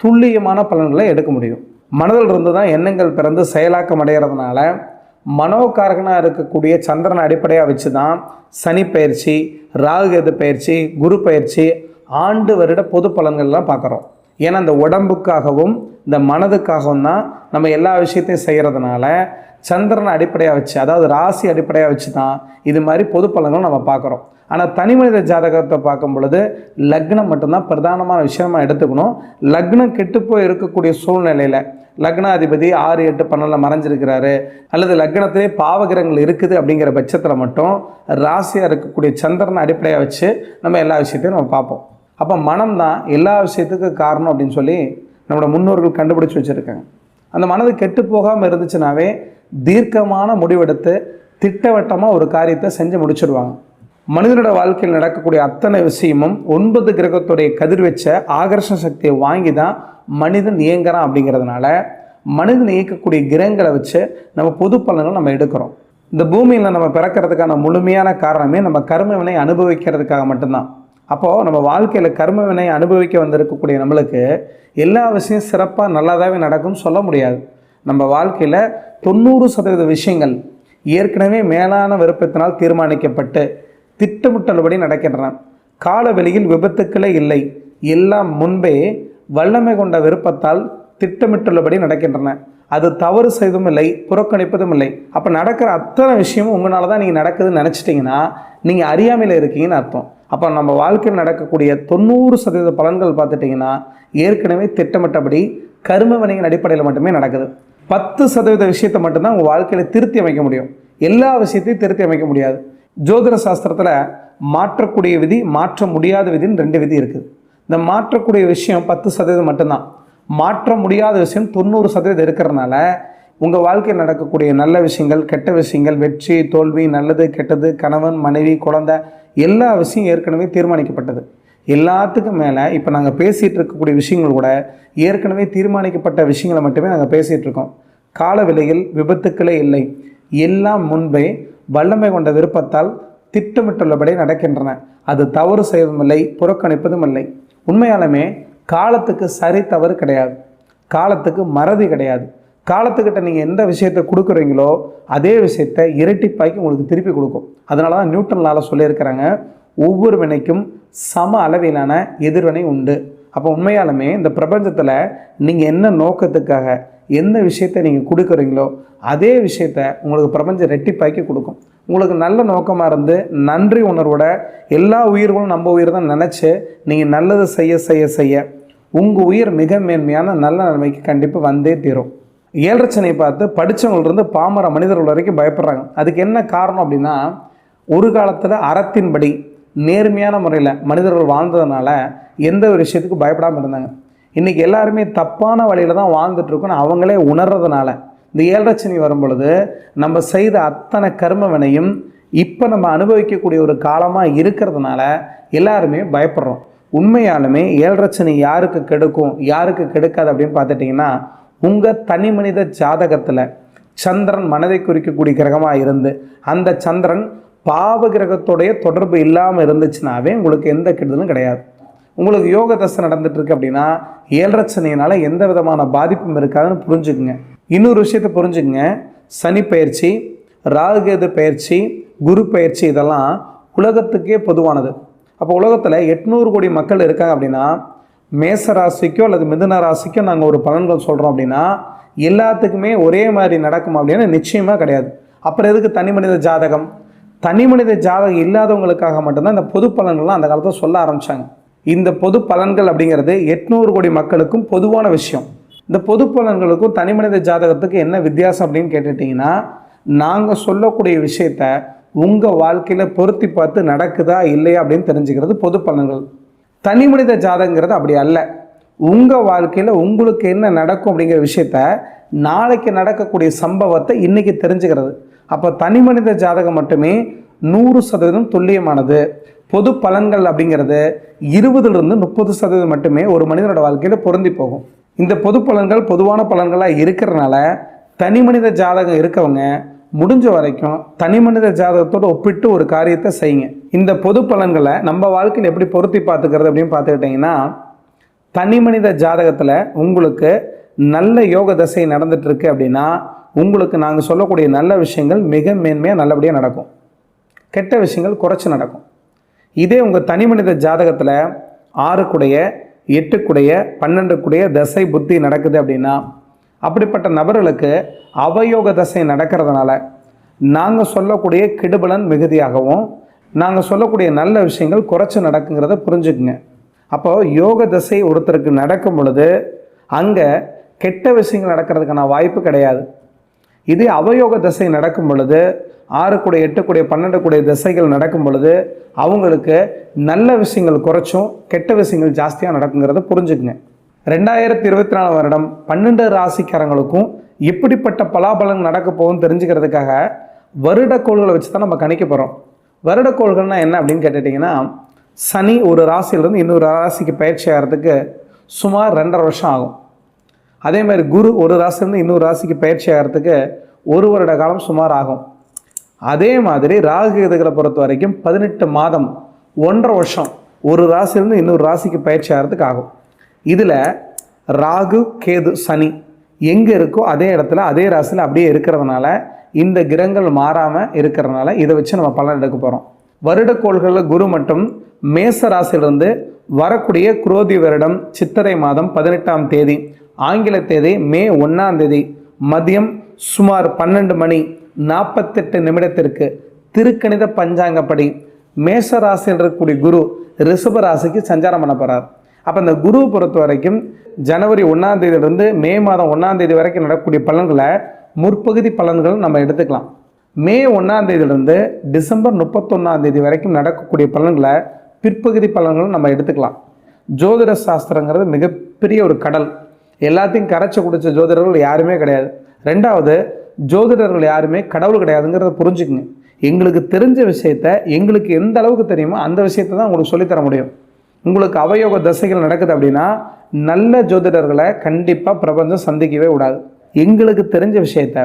துல்லியமான பலன்களை எடுக்க முடியும். மனதில் இருந்து தான் எண்ணங்கள் பிறந்து செயலாக்கம் அடைகிறதுனால மனோகாரகனாக இருக்கக்கூடிய சந்திரனை அடிப்படையாக வச்சு தான் சனி பயிற்சி ராகுகேது பயிற்சி குரு பயிற்சி ஆண்டு வருட பொது பலன்கள்லாம் பார்க்குறோம். ஏன்னா இந்த உடம்புக்காகவும் இந்த மனதுக்காகவும் தான் நம்ம எல்லா விஷயத்தையும் செய்கிறதுனால சந்திரனை அடிப்படையாக வச்சு அதாவது ராசி அடிப்படையாக வச்சு தான் இது மாதிரி பொது பலன்கள் நம்ம பார்க்குறோம். ஆனால் தனி மனித ஜாதகத்தை பார்க்கும் பொழுது லக்னம் மட்டும்தான் பிரதானமான விஷயமா எடுத்துக்கணும். லக்னம் கெட்டுப்போய் இருக்கக்கூடிய சூழ்நிலையில் லக்னாதிபதி ஆறு எட்டு பன்னெண்டில் மறைஞ்சிருக்கிறாரு. அல்லது லக்னத்திலே பாவகிரகங்கள் இருக்குது அப்படிங்கிற பட்சத்தில் மட்டும் ராசியாக இருக்கக்கூடிய சந்திரனை அடிப்படையாக வச்சு நம்ம எல்லா விஷயத்தையும் நம்ம பார்ப்போம். அப்போ மனம் தான் எல்லா விஷயத்துக்கும் காரணம் அப்படின்னு சொல்லி நம்மளோட முன்னோர்கள் கண்டுபிடிச்சி வச்சுருக்காங்க. அந்த மனது கெட்டு போகாமல் இருந்துச்சுனாவே தீர்க்கமான முடிவெடுத்து திட்டவட்டமாக ஒரு காரியத்தை செஞ்சு முடிச்சிடுவாங்க மனிதனோட வாழ்க்கையில் நடக்கக்கூடிய அத்தனை விஷயமும் ஒன்பது கிரகத்துடைய கதிர்வச்ச ஆகர்ஷண சக்தியை வாங்கி தான் மனிதன் இயங்குறான் அப்படிங்கிறதுனால மனிதன் இயக்கக்கூடிய கிரகங்களை வச்சு நம்ம பொது பலன்கள் நம்ம எடுக்கிறோம். இந்த பூமியில் நம்ம பிறக்கிறதுக்கான முழுமையான காரணமே நம்ம கர்மவினை அனுபவிக்கிறதுக்காக மட்டும்தான். அப்போது நம்ம வாழ்க்கையில் கர்ம வினை அனுபவிக்க வந்திருக்கக்கூடிய நம்மளுக்கு எல்லா விஷயம் சிறப்பாக நல்லதாகவே நடக்கும்னு சொல்ல முடியாது. நம்ம வாழ்க்கையில் தொண்ணூறு சதவீத விஷயங்கள் ஏற்கனவே மேலான விருப்பத்தினால் தீர்மானிக்கப்பட்டு திட்டமிட்டபடி நடக்கின்றன. காலவெளியில் விபத்துக்களே இல்லை. எல்லாம் முன்பே வல்லமை கொண்ட விருப்பத்தால் திட்டமிட்டுள்ளபடி நடக்கின்றன. அது தவறு செய்வதும் இல்லை புறக்கணிப்பதும் இல்லை. அப்போ நடக்கிற அத்தனை விஷயமும் உங்களால் தான் நீங்கள் நடக்குதுன்னு நினச்சிட்டிங்கன்னா நீங்கள் அறியாமையில் இருக்கீங்கன்னு அர்த்தம். அப்போ நம்ம வாழ்க்கையில் நடக்கக்கூடிய தொண்ணூறு சதவீத பலன்கள் பார்த்துட்டிங்கன்னா ஏற்கனவே திட்டமிட்டபடி கரும வினையின் அடிப்படையில் மட்டுமே நடக்குது. பத்து சதவீத விஷயத்தை மட்டும்தான் உங்கள் வாழ்க்கையில் திருத்தி அமைக்க முடியும். எல்லா விஷயத்தையும் திருத்தி அமைக்க முடியாது. ஜோதிட சாஸ்திரத்தில் மாற்றக்கூடிய விதி மாற்ற முடியாத விதின்னு ரெண்டு விதி இருக்குது. இந்த மாற்றக்கூடிய விஷயம் பத்து சதவீதம் மட்டும்தான். மாற்ற முடியாத விஷயம் தொண்ணூறு சதவீதம் இருக்கிறதுனால உங்கள் வாழ்க்கையில் நடக்கக்கூடிய நல்ல விஷயங்கள் கெட்ட விஷயங்கள் வெற்றி தோல்வி நல்லது கெட்டது கணவன் மனைவி குழந்தை எல்லா விஷயம் ஏற்கனவே தீர்மானிக்கப்பட்டது. எல்லாத்துக்கும் மேலே இப்போ நாங்கள் பேசிகிட்டு இருக்கக்கூடிய விஷயங்கள் கூட ஏற்கனவே தீர்மானிக்கப்பட்ட விஷயங்களை மட்டுமே நாங்கள் பேசிகிட்டு இருக்கோம். கால விலையில் விபத்துக்களே இல்லை. எல்லாம் முன்பே வல்லமை கொண்ட விருப்பத்தால் திட்டமிட்டுள்ளபடி நடக்கின்றன. அது தவறு செய்வதும் இல்லை புறக்கணிப்பதும் இல்லை உண்மையாலுமே காலத்துக்கு சரி தவறு கிடையாது. காலத்துக்கு மறதி கிடையாது. காலத்துக்கிட்ட நீங்கள் எந்த விஷயத்தை கொடுக்குறீங்களோ அதே விஷயத்தை இரட்டிப்பாக்கி உங்களுக்கு திருப்பி கொடுக்கும். அதனால தான் நியூட்டன்லால் சொல்லியிருக்கிறாங்க ஒவ்வொரு வினைக்கும் சம அளவிலான எதிர்வினை உண்டு. அப்போ உண்மையாலுமே இந்த பிரபஞ்சத்தில் நீங்கள் என்ன நோக்கத்துக்காக எந்த விஷயத்தை நீங்கள் கொடுக்குறீங்களோ அதே விஷயத்த உங்களுக்கு பிரபஞ்சம் ரெட்டிப்பாக்கி கொடுக்கும். உங்களுக்கு நல்ல நோக்கமாக இருந்து நன்றி உணர்வோட எல்லா உயிர்களும் நம்ம உயிர் தான் நினச்சி நீங்கள் நல்லது செய்ய செய்ய செய்ய உங்கள் உயிர் மிக மேன்மையான நல்ல நிலைமைக்கு கண்டிப்பாக வந்தே தீரும். ஏழரச்சனையை பார்த்து படித்தவங்கள்ருந்து பாமர மனிதர்கள் வரைக்கும் பயப்படுறாங்க. அதுக்கு என்ன காரணம் அப்படின்னா ஒரு காலத்தில் அறத்தின்படி நேர்மையான முறையில் மனிதர்கள் வாழ்ந்ததுனால எந்த ஒரு விஷயத்துக்கும் பயப்படாமல் இருந்தாங்க. இன்றைக்கி எல்லாருமே தப்பான வழியில் தான் வாழ்ந்துட்டுருக்குன்னு அவங்களே உணர்றதுனால இந்த ஏழரச்சனி வரும் பொழுது நம்ம செய்த அத்தனை கர்மவினையும் இப்போ நம்ம அனுபவிக்கக்கூடிய ஒரு காலமாக இருக்கிறதுனால எல்லாருமே பயப்படுறோம். உண்மையாலுமே ஏழரச்சனி யாருக்கு கெடுக்கும் யாருக்கு கெடுக்காது அப்படின்னு பார்த்துட்டிங்கன்னா உங்கள் தனி மனித ஜாதகத்தில் சந்திரன் மனதை குறிக்கக்கூடிய கிரகமாக இருந்து அந்த சந்திரன் பாவ கிரகத்துடைய தொடர்பு இல்லாமல் இருந்துச்சுனாவே உங்களுக்கு எந்த கெடுதலும் கிடையாது. உங்களுக்கு யோக தசை நடந்துட்டுருக்கு அப்படின்னா ஏழரச்சனையினால எந்த விதமான பாதிப்பும் இருக்காதுன்னு புரிஞ்சுக்குங்க. இன்னொரு விஷயத்த புரிஞ்சுக்குங்க. சனி பயிற்சி ராகுகேது பயிற்சி குரு பயிற்சி இதெல்லாம் உலகத்துக்கே பொதுவானது. அப்போ உலகத்தில் எட்நூறு கோடி மக்கள் இருக்காங்க அப்படின்னா மேச ராசிக்கோ அல்லது மிதுன ராசிக்கோ நாங்கள் ஒரு பலன்கள் சொல்கிறோம் அப்படின்னா எல்லாத்துக்குமே ஒரே மாதிரி நடக்கும் அப்படின்னு நிச்சயமாக கிடையாது. அப்புறம் எதுக்கு தனி மனித ஜாதகம்? தனி மனித ஜாதகம் இல்லாதவங்களுக்காக மட்டும்தான் இந்த பொது பலன்கள்லாம் அந்த காலத்தில் சொல்ல ஆரம்பித்தாங்க இந்த பொது பலன்கள் அப்படிங்கிறது எட்நூறு கோடி மக்களுக்கும் பொதுவான விஷயம். இந்த பொது பலன்களுக்கும் தனி மனித ஜாதகத்துக்கு என்ன வித்தியாசம் அப்படின்னு கேட்டுட்டிங்கன்னா நாங்கள் சொல்லக்கூடிய விஷயத்த உங்கள் வாழ்க்கையில் பொருத்தி பார்த்து நடக்குதா இல்லையா அப்படின்னு தெரிஞ்சுக்கிறது பொது பலன்கள் தனி மனித ஜாதகங்கிறது அப்படி அல்ல. உங்கள் வாழ்க்கையில் உங்களுக்கு என்ன நடக்கும் அப்படிங்கிற விஷயத்த நாளைக்கு நடக்கக்கூடிய சம்பவத்தை இன்றைக்கி தெரிஞ்சுக்கிறது. அப்போ தனி மனித ஜாதகம் மட்டுமே நூறு சதவீதம் துல்லியமானது. பொது பலன்கள் அப்படிங்கிறது இருபதுலேருந்து முப்பது சதவீதம் மட்டுமே ஒரு மனிதனோட வாழ்க்கையில் பொருந்தி போகும். இந்த பொது பலன்கள் பொதுவான பலன்களாக இருக்கிறனால தனி மனித ஜாதகம் இருக்கவங்க முடிஞ்ச வரைக்கும் தனி மனித ஜாதகத்தோடு ஒப்பிட்டு ஒரு காரியத்தை செய்யுங்க. இந்த பொது பலன்களை நம்ம வாழ்க்கையில் எப்படி பொருத்தி பார்த்துக்கிறது அப்படின்னு பார்த்துக்கிட்டிங்கன்னா தனி மனித ஜாதகத்தில் உங்களுக்கு நல்ல யோக தசை நடந்துகிட்ருக்கு அப்படின்னா உங்களுக்கு நாங்கள் சொல்லக்கூடிய நல்ல விஷயங்கள் மிக மேன்மையாக நல்லபடியாக நடக்கும். கெட்ட விஷயங்கள் குறைச்சி நடக்கும். இதே உங்கள் தனி மனித ஜாதகத்தில் ஆறுக்குடைய எட்டுக்குடைய பன்னெண்டுக்குடைய தசை புத்தி நடக்குது அப்படின்னா அப்படிப்பட்ட நபர்களுக்கு அவயோக தசை நடக்கிறதுனால நாங்கள் சொல்லக்கூடிய கெடுபலன் மிகுதியாகவும் நாங்கள் சொல்லக்கூடிய நல்ல விஷயங்கள் குறைச்சி நடக்குங்கிறத புரிஞ்சுக்குங்க. அப்போது யோக தசை ஒருத்தருக்கு நடக்கும் பொழுது அங்கே கெட்ட விஷயங்கள் நடக்கிறதுக்கான வாய்ப்பு கிடையாது. இதே அவயோக தசை நடக்கும் பொழுது ஆறு கூட எட்டு கூட பன்னெண்டு கூட திசைகள் நடக்கும் பொழுது அவங்களுக்கு நல்ல விஷயங்கள் குறைச்சும் கெட்ட விஷயங்கள் ஜாஸ்தியாக நடக்குங்கிறத புரிஞ்சுக்குங்க. ரெண்டாயிரத்தி இருபத்தி நாலு வருடம் பன்னெண்டு ராசிக்காரங்களுக்கும் எப்படிப்பட்ட பலாபலன் நடக்க போகும்னு தெரிஞ்சுக்கிறதுக்காக வருடக்கோள்களை வச்சு தான் நம்ம கணிக்க போகிறோம் வருடக்கோள்கள்னால் என்ன அப்படின்னு கேட்டுட்டிங்கன்னா சனி ஒரு ராசியிலேருந்து இன்னொரு ராசிக்கு பயிற்சி ஆகிறதுக்கு சுமார் ரெண்டரை வருஷம் ஆகும். அதே மாதிரி குரு ஒரு ராசிலேருந்து இன்னொரு ராசிக்கு பயிற்சி ஆகிறதுக்கு ஒரு வருட காலம் சுமார் ஆகும் அதே மாதிரி ராகு கேதுகளை பொறுத்த வரைக்கும் பதினெட்டு மாதம் ஒன்றரை வருஷம் ஒரு ராசிலேருந்து இன்னொரு ராசிக்கு பயிற்சி ஆகிறதுக்கு ஆகும். இதில் ராகு கேது சனி எங்கே இருக்கோ அதே இடத்துல அதே ராசியில் அப்படியே இருக்கிறதுனால இந்த கிரகங்கள் மாறாமல் இருக்கிறதுனால இதை வச்சு நம்ம பலன் எடுக்க போகிறோம் வருடக்கோள்களில் குரு மட்டும் மேச ராசியிலிருந்து வரக்கூடிய குரோதி வருடம் சித்திரை மாதம் பதினெட்டாம் தேதி ஆங்கில தேதி மே ஒன்றாம் தேதி மதியம் சுமார் பன்னெண்டு மணி நாற்பத்தெட்டு நிமிடத்திற்கு திருக்கணித பஞ்சாங்கப்படி மேஷ ராசியில் இருக்கக்கூடிய குரு ரிஷப ராசிக்கு சஞ்சாரம் பண்ண போகிறார் அப்போ இந்த குரு பொறுத்த வரைக்கும் ஜனவரி ஒன்றாம் தேதியிலிருந்து மே மாதம் ஒன்றாம் தேதி வரைக்கும் நடக்கக்கூடிய பலன்களை முற்பகுதி பலன்கள் நம்ம எடுத்துக்கலாம். மே ஒன்றாம் தேதியிலிருந்து டிசம்பர் முப்பத்தொன்னாம் தேதி வரைக்கும் நடக்கக்கூடிய பலன்களை பிற்பகுதி பலன்களும் நம்ம எடுத்துக்கலாம். ஜோதிட சாஸ்திரங்கிறது மிகப்பெரிய ஒரு கடல். எல்லாத்தையும் கரைச்சி குடிச்ச ஜோதிடர்கள் யாருமே கிடையாது. ரெண்டாவது ஜோதிடர்கள் யாருமே கடவுள் கிடையாதுங்கிறத புரிஞ்சுக்குங்க. எங்களுக்கு தெரிஞ்ச விஷயத்த எங்களுக்கு எந்த அளவுக்கு தெரியுமோ அந்த விஷயத்தை தான் உங்களுக்கு சொல்லித்தர முடியும். உங்களுக்கு அவயோக தசைகள் நடக்குது அப்படின்னா நல்ல ஜோதிடர்களை கண்டிப்பாக பிரபஞ்சம் சந்திக்கவே விடாது எங்களுக்கு தெரிஞ்ச விஷயத்த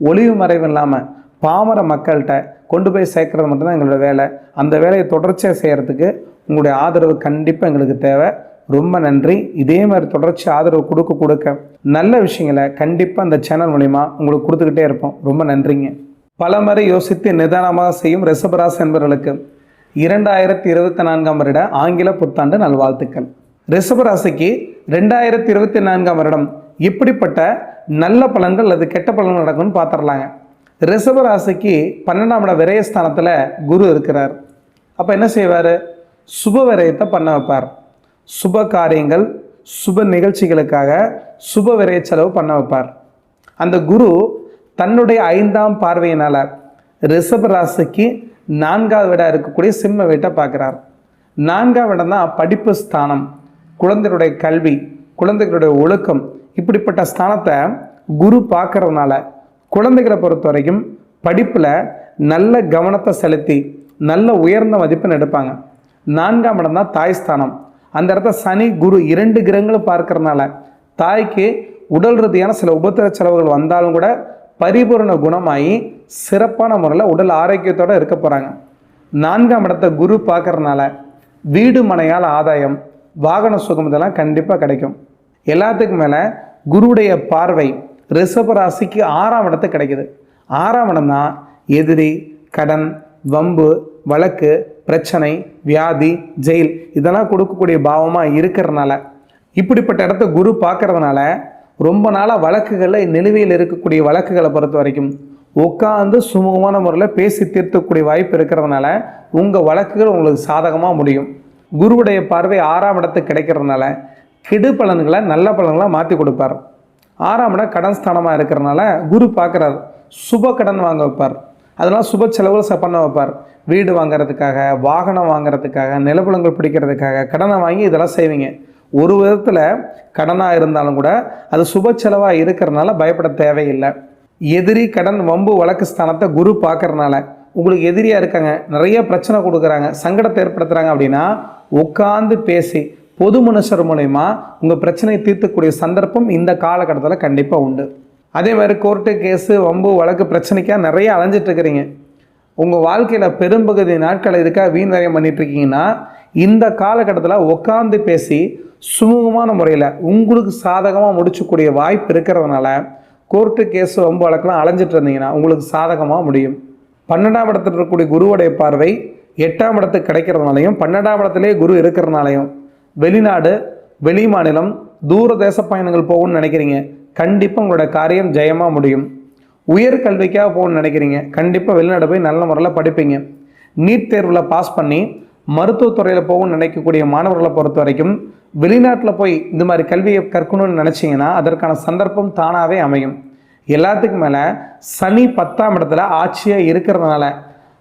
ஒளிவு மறைவு இல்லாமல் பாமர மக்கள்கிட்ட கொண்டு போய் சேர்க்கறது மட்டும்தான் எங்களோட வேலை. அந்த வேலையை தொடர்ச்சியாக செய்கிறதுக்கு உங்களுடைய ஆதரவு கண்டிப்பாக எங்களுக்கு தேவை. ரொம்ப நன்றி. இதே மாதிரி தொடர்ச்சி ஆதரவு கொடுக்க கொடுக்க நல்ல விஷயங்களை கண்டிப்பாக அந்த சேனல் மூலிமா உங்களுக்கு கொடுத்துக்கிட்டே இருப்போம். ரொம்ப நன்றிங்க. பல முறை யோசித்து நிதானமாக செய்யும் ரிஷபராசி என்பவர்களுக்கு இரண்டாயிரத்தி இருபத்தி நான்காம் வருட ஆங்கில புத்தாண்டு நல்வாழ்த்துக்கள். ரிஷபராசிக்கு ரெண்டாயிரத்தி இருபத்தி நான்காம் வருடம் இப்படிப்பட்ட நல்ல பலன்கள் அல்லது கெட்ட பலன்கள் நடக்கும்னு பார்த்துடலாங்க. ரிஷபராசிக்கு பன்னெண்டாம் இட விரயஸ்தானத்தில் குரு இருக்கிறார். அப்போ என்ன செய்வார்? சுப விரயத்தை பண்ண வைப்பார். சுப காரியங்கள் சுப நிகழ்ச்சிகளுக்காக சுப விரய செலவு பண்ண வைப்பார். அந்த குரு தன்னுடைய ஐந்தாம் பார்வையினால் ரிஷபராசிக்கு நான்காவது வீடாக இருக்கக்கூடிய சிம்ம வீட்டை பார்க்குறார். நான்காவது இடம் தான் படிப்பு ஸ்தானம். குழந்தைகளுடைய கல்வி குழந்தைகளுடைய ஒழுக்கம் இப்படிப்பட்ட ஸ்தானத்தை குரு பார்க்குறதுனால குழந்தைகளை பொறுத்த வரைக்கும் படிப்பில் நல்ல கவனத்தை செலுத்தி நல்ல உயர்ந்த மதிப்பெண் எடுப்பாங்க. நான்காம் இடம் தான் தாய் ஸ்தானம். அந்த இடத்த சனி குரு இரண்டு கிரகங்களும் பார்க்கறதுனால தாய்க்கு உடல் ரீதியான சில உபத்திர செலவுகள் வந்தாலும் கூட பரிபூரண குணமாகி சிறப்பான முறையில் உடல் ஆரோக்கியத்தோடு இருக்க போகிறாங்க நான்காம் இடத்த குரு பார்க்கறதுனால வீடு மனையால் ஆதாயம் வாகன சுகம் இதெல்லாம் கண்டிப்பாக கிடைக்கும். எல்லாத்துக்கும் மேலே குருவுடைய பார்வை ரிஷப ராசிக்கு ஆறாம் இடத்து கிடைக்குது. ஆறாம் இடம் தான் எதிரி கடன் வம்பு வழக்கு பிரச்சனை வியாதி ஜெயில் இதெல்லாம் கொடுக்கக்கூடிய பாவமாக இருக்கிறதுனால இப்படிப்பட்ட இடத்த குரு பார்க்கறதுனால ரொம்ப நாளாக வழக்குகளில் நிலுவையில் இருக்கக்கூடிய வழக்குகளை பொறுத்த வரைக்கும் உட்காந்து சுமூகமான முறையில் பேசி தீர்த்தக்கூடிய வாய்ப்பு இருக்கிறதுனால உங்கள் வழக்குகள் உங்களுக்கு சாதகமாக முடியும். குருவுடைய பார்வை ஆறாம் இடத்துக்கு கிடைக்கிறதுனால கெடு பலன்களை நல்ல பலன்களை மாற்றி கொடுப்பார். ஆறாம் இடம் கடன் ஸ்தானமாக இருக்கிறனால குரு பார்க்குறாரு. சுப கடன் வாங்க வைப்பார். அதெல்லாம் சுப செலவுகள் பண்ண வைப்பார். வீடு வாங்குறதுக்காக வாகனம் வாங்குறதுக்காக நிலப்புலங்கள் பிடிக்கிறதுக்காக கடனை வாங்கி இதெல்லாம் செய்வீங்க. ஒரு விதத்தில் கடனாக இருந்தாலும் கூட அது சுப செலவாக இருக்கிறனால பயப்பட தேவையில்லை. எதிரி கடன் வம்பு வழக்கு ஸ்தானத்தை குரு பார்க்கறனால உங்களுக்கு எதிரியாக இருக்காங்க. நிறைய பிரச்சனை கொடுக்குறாங்க. சங்கடத்தை ஏற்படுத்துகிறாங்க அப்படின்னா உட்காந்து பேசி பொது மனுஷர் மூலயமா உங்கள் பிரச்சனையை தீர்த்தக்கூடிய சந்தர்ப்பம் இந்த காலகட்டத்தில் கண்டிப்பாக உண்டு. அதே மாதிரி கோர்ட்டு கேஸு வம்பு வழக்கு பிரச்சனைக்காக நிறைய அலைஞ்சிட்ருக்கிறீங்க உங்கள் வாழ்க்கையில் பெரும்பகுதி நாட்களை இதுக்காக வீண் வரையம் பண்ணிட்டு இருக்கீங்கன்னா இந்த காலகட்டத்தில் உட்காந்து பேசி சுமூகமான முறையில் உங்களுக்கு சாதகமாக முடிச்சக்கூடிய வாய்ப்பு இருக்கிறதுனால கோர்ட்டு கேஸு வம்பு வழக்கெலாம் அலைஞ்சிட்டு இருந்தீங்கன்னா உங்களுக்கு சாதகமாக முடியும். பன்னெண்டாம் இடத்துல இருக்கக்கூடிய குருவுடைய பார்வை எட்டாம் இடத்துக்கு கிடைக்கிறதுனாலையும் பன்னெண்டாம் இடத்துலேயே குரு இருக்கிறதுனாலையும் வெளிநாடு வெளி மாநிலம் தூர தேச பயணங்கள் போகணும்னு நினைக்கிறீங்க. கண்டிப்பாக உங்களோட காரியம் ஜெயமாக முடியும். உயர் கல்விக்காக போகணும்னு நினைக்கிறீங்க. கண்டிப்பாக வெளிநாடு போய் நல்ல முறையில் படிப்பீங்க. நீட் தேர்வில் பாஸ் பண்ணி மருத்துவத்துறையில் போகணும்னு நினைக்கக்கூடிய மாணவர்களை பொறுத்த வரைக்கும் வெளிநாட்டில் போய் இந்த மாதிரி கல்வியை கற்கணும்னு நினச்சிங்கன்னா அதற்கான சந்தர்ப்பம் தானாகவே அமையும். எல்லாத்துக்கும் மேலே சனி பத்தாம் இடத்துல ஆட்சியாக இருக்கிறதுனால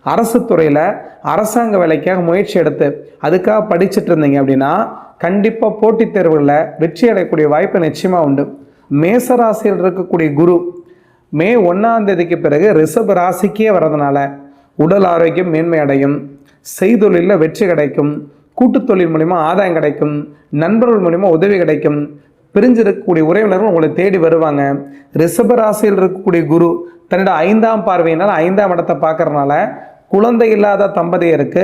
அரசு துறையில் அரசாங்க வேலைக்காக முயற்சி எடுத்து அதுக்காக படிச்சுட்டு இருந்தீங்க அப்படின்னா கண்டிப்பாக போட்டித் தேர்வுகளில் வெற்றி அடையக்கூடிய வாய்ப்பு நிச்சயமாக உண்டு. மேச ராசியில் இருக்கக்கூடிய குரு மே ஒன்றாம் தேதிக்கு பிறகு ரிஷப ராசிக்கே வரதுனால உடல் ஆரோக்கியம் மேன்மை அடையும். செய்தொழிலில் வெற்றி கிடைக்கும். கூட்டுத் தொழில் மூலிமா ஆதாயம் கிடைக்கும். நண்பர்கள் மூலிமா உதவி கிடைக்கும். பிரிஞ்சிருக்கக்கூடிய உறவினர்கள் உங்களை தேடி வருவாங்க. ரிஷப ராசியில் இருக்கக்கூடிய குரு தன்னோட ஐந்தாம் பார்வையினால் ஐந்தாம் இடத்தை பார்க்கறதுனால குழந்தை இல்லாத தம்பதியருக்கு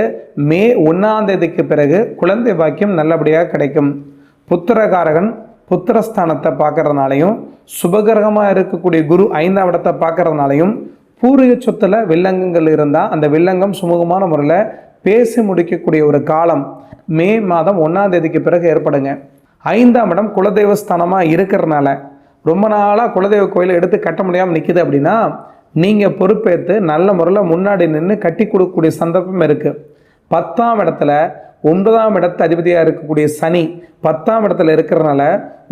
மே ஒன்றாம் தேதிக்கு பிறகு குழந்தை பாக்கியம் நல்லபடியாக கிடைக்கும். புத்திரகாரகன் புத்திரஸ்தானத்தை பார்க்கறதுனாலையும் சுபகிரகமாக இருக்கக்கூடிய குரு ஐந்தாம் இடத்தை பார்க்கறதுனாலையும் பூர்வீக சொத்துல வில்லங்கங்கள் இருந்தால் அந்த வில்லங்கம் சுமூகமான முறையில் பேசி முடிக்கக்கூடிய ஒரு காலம் மே மாதம் ஒன்றாம் தேதிக்கு பிறகு ஏற்படுங்க. ஐந்தாம் இடம் குலதெய்வ ஸ்தானமாக இருக்கிறதுனால ரொம்ப நாளாக குலதெய்வ கோயிலை எடுத்து கட்ட முடியாமல் நிற்கிது அப்படின்னா நீங்கள் பொறுப்பேற்று நல்ல முறையில் முன்னாடி நின்று கட்டி கொடுக்கக்கூடிய சந்தர்ப்பம் இருக்குது பத்தாம் இடத்துல ஒன்பதாம் இடத்து அதிபதியாக இருக்கக்கூடிய சனி பத்தாம் இடத்துல இருக்கிறனால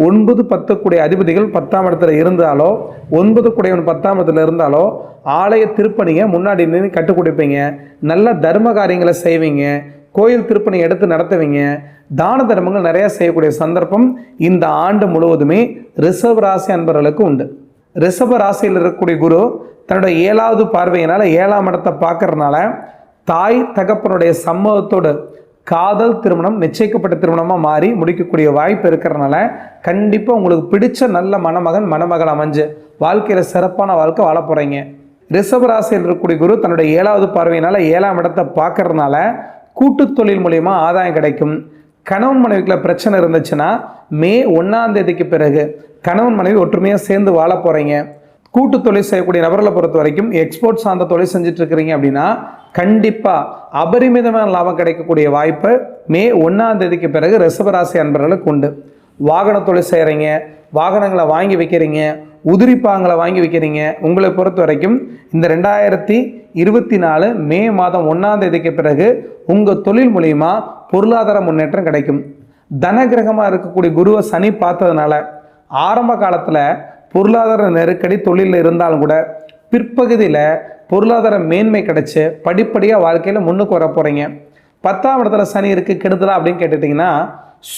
ஒன்பது பத்து கூடிய அதிபதிகள் பத்தாம் இடத்துல இருந்தாலோ ஒன்பது கூடையவன் பத்தாம் இடத்துல இருந்தாலோ ஆலய திருப்பணியை முன்னாடி நின்று கற்றுக் கொடுப்பீங்க. நல்ல தர்ம காரியங்களை செய்வீங்க. கோயில் திருப்பணி எடுத்து நடத்துவீங்க. தான தர்மங்கள் நிறையா செய்யக்கூடிய சந்தர்ப்பம் இந்த ஆண்டு முழுவதுமே ரிசர்வ் ராசி அன்பர்களுக்கு உண்டு. ரிஷப ராசியில் இருக்கக்கூடிய குரு தன்னோட ஏழாவது பார்வையினால் ஏழாம் இடத்தை பார்க்கறதுனால தாய் தகப்பனுடைய சம்மதத்தோடு காதல் திருமணம் நிச்சயிக்கப்பட்ட திருமணமாக மாறி முடிக்கக்கூடிய வாய்ப்பு இருக்கிறதுனால கண்டிப்பாக உங்களுக்கு பிடிச்ச நல்ல மணமகன் மணமகள் அமைஞ்சு வாழ்க்கையில் சிறப்பான வாழ்க்கை வாழ போகிறீங்க ரிஷபராசியில் இருக்கக்கூடிய குரு தன்னுடைய ஏழாவது பார்வையினால் ஏழாம் இடத்தை பார்க்கறதுனால கூட்டுத் தொழில் மூலயமா ஆதாயம் கிடைக்கும். கணவன் மனைவிக்குள்ள பிரச்சனை இருந்துச்சுன்னா மே ஒன்றாம் தேதிக்கு பிறகு கணவன் மனைவி ஒற்றுமையாக சேர்ந்து வாழ போகிறீங்க கூட்டு தொழில் செய்யக்கூடிய நபர்களை பொறுத்த வரைக்கும் எக்ஸ்போர்ட் சார்ந்த தொழில் செஞ்சுட்டு இருக்கிறீங்க அப்படின்னா கண்டிப்பாக அபரிமிதமான லாபம் கிடைக்கக்கூடிய வாய்ப்பு மே ஒன்றாம் தேதிக்கு பிறகு ரிசவராசி அன்பர்களுக்கு உண்டு. வாகன தொழில் செய்கிறீங்க வாகனங்களை வாங்கி வைக்கிறீங்க உதிரிப்பாங்களை வாங்கி வைக்கிறீங்க. உங்களை பொறுத்த வரைக்கும் இந்த ரெண்டாயிரத்தி இருபத்தி நாலு மே மாதம் ஒன்றாம் தேதிக்கு பிறகு உங்கள் தொழில் மூலிமா பொருளாதார முன்னேற்றம் கிடைக்கும். தனகிரகமாக இருக்கக்கூடிய குருவை சனி பார்த்ததுனால ஆரம்ப காலத்தில் பொருளாதார நெருக்கடி தொழிலில் இருந்தாலும் கூட பிற்பகுதியில் பொருளாதார மேன்மை கிடைச்சி படிப்படியாக வாழ்க்கையில் முன்னுக்கு வர போகிறீங்க பத்தாம் இடத்துல சனி இருக்குது கெடுதலா அப்படின்னு கேட்டுட்டிங்கன்னா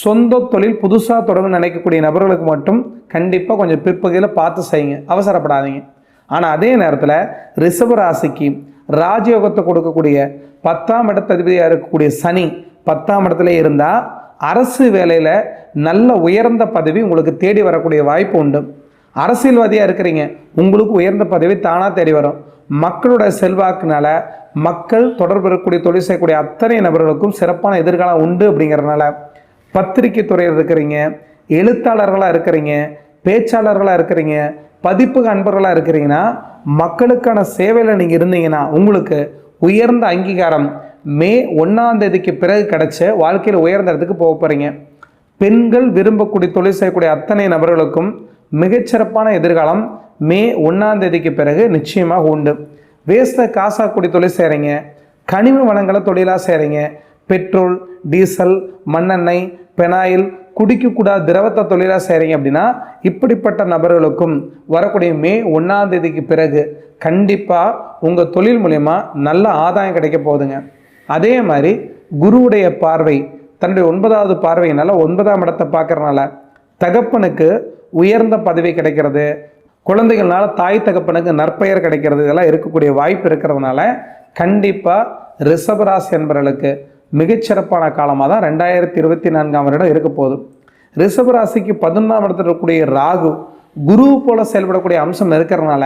சொந்த தொழில் புதுசாக தொடங்க நினைக்கக்கூடிய நபர்களுக்கு மட்டும் கண்டிப்பாக கொஞ்சம் பிற்பகுதியில் பார்த்து செய்யுங்க. அவசரப்படாதீங்க. ஆனால் அதே நேரத்தில் ரிஷப ராசிக்கு ராஜயோகத்தை கொடுக்கக்கூடிய பத்தாம் இடத்ததிபதியாக இருக்கக்கூடிய சனி பத்தாம் இடத்துல இருந்தால் அரசு வேலையில் நல்ல உயர்ந்த பதவி உங்களுக்கு தேடி வரக்கூடிய வாய்ப்பு உண்டு. அரசியல்வாதியாக இருக்கிறீங்க உங்களுக்கு உயர்ந்த பதவி தானாக தேடி வரும். மக்களோட செல்வாக்குனால மக்கள் தொடர்பு இருக்கக்கூடிய தொழில் செய்யக்கூடிய அத்தனை நபர்களுக்கும் சிறப்பான எதிர்காலம் உண்டு அப்படிங்கிறதுனால பத்திரிகை துறையில் இருக்கிறீங்க எழுத்தாளர்களாக இருக்கிறீங்க பேச்சாளர்களாக இருக்கிறீங்க பதிப்பு அன்பர்களாக இருக்கிறீங்கன்னா மக்களுக்கான சேவையில் நீங்கள் இருந்தீங்கன்னா உங்களுக்கு உயர்ந்த அங்கீகாரம் மே ஒன்றாம் தேதிக்கு பிறகு கிடைச்ச வாழ்க்கையில் உயர்ந்த இடத்துக்கு போக போகிறீங்க பெண்கள் விரும்பக்கூடிய தொழில் செய்யக்கூடிய அத்தனை நபர்களுக்கும் மிகச்சிறப்பான எதிர்காலம் மே ஒன்றாம் தேதிக்கு பிறகு நிச்சயமாக உண்டு. வேஸ்ட்டை காசாக்கூடிய தொழில் செய்கிறீங்க கனிம வளங்களை தொழிலாக செய்கிறீங்க பெட்ரோல் டீசல் மண்ணெண்ணெய் பெனாயில் குடிக்கக்கூடாத திரவத்தை தொழிலாக செய்கிறீங்க அப்படின்னா இப்படிப்பட்ட நபர்களுக்கும் வரக்கூடிய மே ஒன்றாம் தேதிக்கு பிறகு கண்டிப்பாக உங்கள் தொழில் மூலயமா நல்ல ஆதாயம் கிடைக்க போகுதுங்க. அதே மாதிரி குருவுடைய பார்வை தன்னுடைய ஒன்பதாவது பார்வையினால ஒன்பதாம் இடத்தை பார்க்கறனால தகப்பனுக்கு உயர்ந்த பதவி கிடைக்கிறது குழந்தைகள்னால தாய் தகப்பனுக்கு நற்பெயர் கிடைக்கிறது இதெல்லாம் இருக்கக்கூடிய வாய்ப்பு இருக்கிறதுனால கண்டிப்பாக ரிஷபராசி என்பவர்களுக்கு மிகச்சிறப்பான காலமாக தான் ரெண்டாயிரத்தி இருபத்தி நான்காம் வருடம் இருக்க போதும் ரிஷபராசிக்கு பதினொன்றாம் இடத்துல இருக்கக்கூடிய ராகு குரு போல செயல்படக்கூடிய அம்சம் இருக்கிறதுனால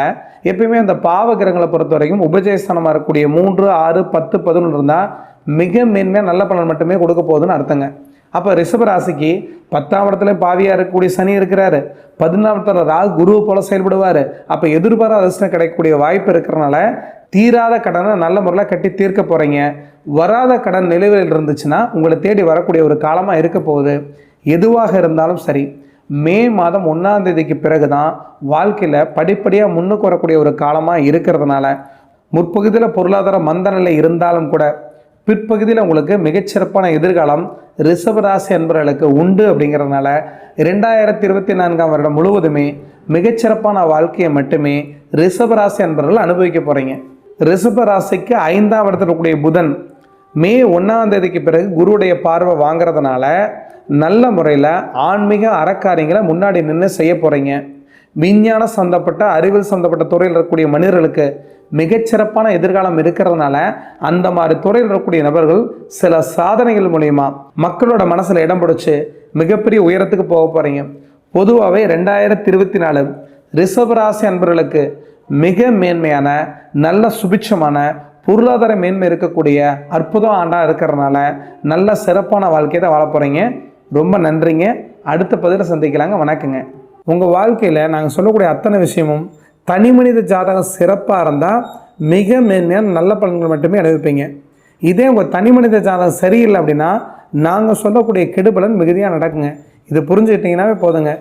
எப்பயுமே அந்த பாவகிரகங்களை பொறுத்த வரைக்கும் உபஜயஸ்தானமாக இருக்கக்கூடிய மூன்று ஆறு பத்து பதினொன்று இருந்தால் மிக மேன்மையாக நல்ல பலன் மட்டுமே கொடுக்க போகுதுன்னு அர்த்தங்க. அப்போ ரிஷபராசிக்கு பத்தாம் இடத்துல பாவியாக இருக்கக்கூடிய சனி இருக்கிறாரு. பதினாம் இடத்துல ராகு குருவை போல செயல்படுவார். அப்போ எதிர்பாராத அதிர்ஷ்டம் கிடைக்கக்கூடிய வாய்ப்பு இருக்கிறனால தீராத கடனை நல்ல முறையில் கட்டி தீர்க்க போகிறீங்க வராத கடன் நிலுவையில் இருந்துச்சுன்னா உங்களை தேடி வரக்கூடிய ஒரு காலமாக இருக்க போகுது. எதுவாக இருந்தாலும் சரி. மே மாதம் ஒன்றாம் தேதிக்கு பிறகு தான் வாழ்க்கையில் படிப்படியாக முன்னுக்கு வரக்கூடிய ஒரு காலமாக இருக்கிறதுனால முற்பகுதியில் பொருளாதார மந்த நிலை இருந்தாலும் கூட பிற்பகுதியில் உங்களுக்கு மிகச்சிறப்பான எதிர்காலம் ரிஷபராசி என்பவர்களுக்கு உண்டு அப்படிங்கிறதுனால ரெண்டாயிரத்தி இருபத்தி நான்காம் வருடம் முழுவதுமே மிகச்சிறப்பான வாழ்க்கையை மட்டுமே ரிஷபராசி என்பவர்கள் அனுபவிக்க போகிறீங்க ரிஷபராசிக்கு ஐந்தாம் இடத்துல இருக்கக்கூடிய புதன் மே ஒன்றாம் தேதிக்கு பிறகு குருவுடைய பார்வை வாங்குறதுனால நல்ல முறையில் ஆன்மீக அறக்காரியங்களை முன்னாடி நின்று செய்ய போகிறீங்க விஞ்ஞான சந்தப்பட்ட அறிவியல் சந்தப்பட்ட துறையில் இருக்கக்கூடிய மனிதர்களுக்கு மிகச்சிறப்பான எதிர்காலம் இருக்கிறதுனால அந்த மாதிரி துறையில் இருக்கக்கூடிய நபர்கள் சில சாதனைகள் மூலயமா மக்களோட மனசில் இடம் பிடிச்சி மிகப்பெரிய உயரத்துக்கு போக போகிறீங்க பொதுவாகவே ரெண்டாயிரத்தி இருபத்தி நாலு ரிஷபராசி அன்பர்களுக்கு மிக மேன்மையான நல்ல சுபிட்சமான பொருளாதார மேன்மை இருக்கக்கூடிய அற்புதம் ஆண்டாக இருக்கிறதுனால நல்ல சிறப்பான வாழ்க்கையை தான் வாழ போகிறீங்க ரொம்ப நன்றிங்க. அடுத்த பதில சந்திக்கலாங்க. வணக்கங்க. உங்கள் வாழ்க்கையில் நாங்கள் சொல்லக்கூடிய அத்தனை விஷயமும் தனி மனித ஜாதகம் சிறப்பாக இருந்தால் மிக மேன்மையான நல்ல பலன்கள் மட்டுமே அனுபவிப்பீங்க. இதே உங்கள் தனி மனித ஜாதகம் சரியில்லை அப்படின்னா நாங்கள் சொல்லக்கூடிய கெடுபலன் மிகுதியாக நடக்குங்க. இது புரிஞ்சுக்கிட்டிங்கன்னாவே போதுங்க.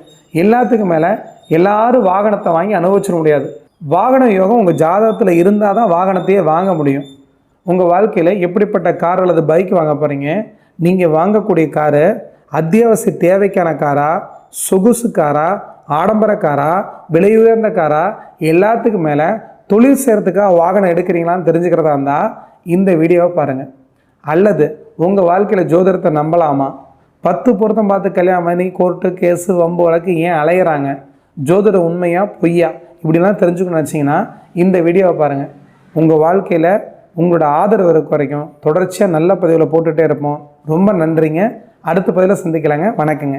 எல்லாத்துக்கும் மேலே எல்லாரும் வாகனத்தை வாங்கி அனுபவிச்சிட முடியாது. வாகன யோகம் உங்கள் ஜாதகத்தில் இருந்தால் தான் வாகனத்தையே வாங்க முடியும். உங்கள் வாழ்க்கையில் எப்படிப்பட்ட கார் அல்லது பைக் வாங்க போகிறீங்க நீங்கள் வாங்கக்கூடிய காரை அத்தியாவசிய தேவைக்கான காரா சொகுசு காரா ஆடம்பர காரா விலை உயர்ந்த காரா எல்லாத்துக்கும் மேலே தொழில் செய்கிறதுக்காக வாகனம் எடுக்கிறீங்களான்னு தெரிஞ்சுக்கிறதா இருந்தால் இந்த வீடியோவை பாருங்கள் அல்லது உங்கள் வாழ்க்கையில் ஜோதிடத்தை நம்பலாமா? பத்து பொருத்தம் பார்த்து கல்யாணம் பண்ணி கோர்ட்டு கேஸு வம்பு வழக்கு ஏன் அலையிறாங்க? ஜோதிட உண்மையா பொய்யா? இப்படிலாம் தெரிஞ்சுக்கணும்னு நினச்சிங்கன்னா இந்த வீடியோவை பாருங்கள் உங்கள் வாழ்க்கையில் உங்களோட ஆதரவு இருக்க வரைக்கும் தொடர்ச்சியாக நல்ல பதிவில் போட்டுகிட்டே இருப்போம். ரொம்ப நன்றிங்க. அடுத்த பதிவில் சந்திக்கலாங்க. வணக்கங்க.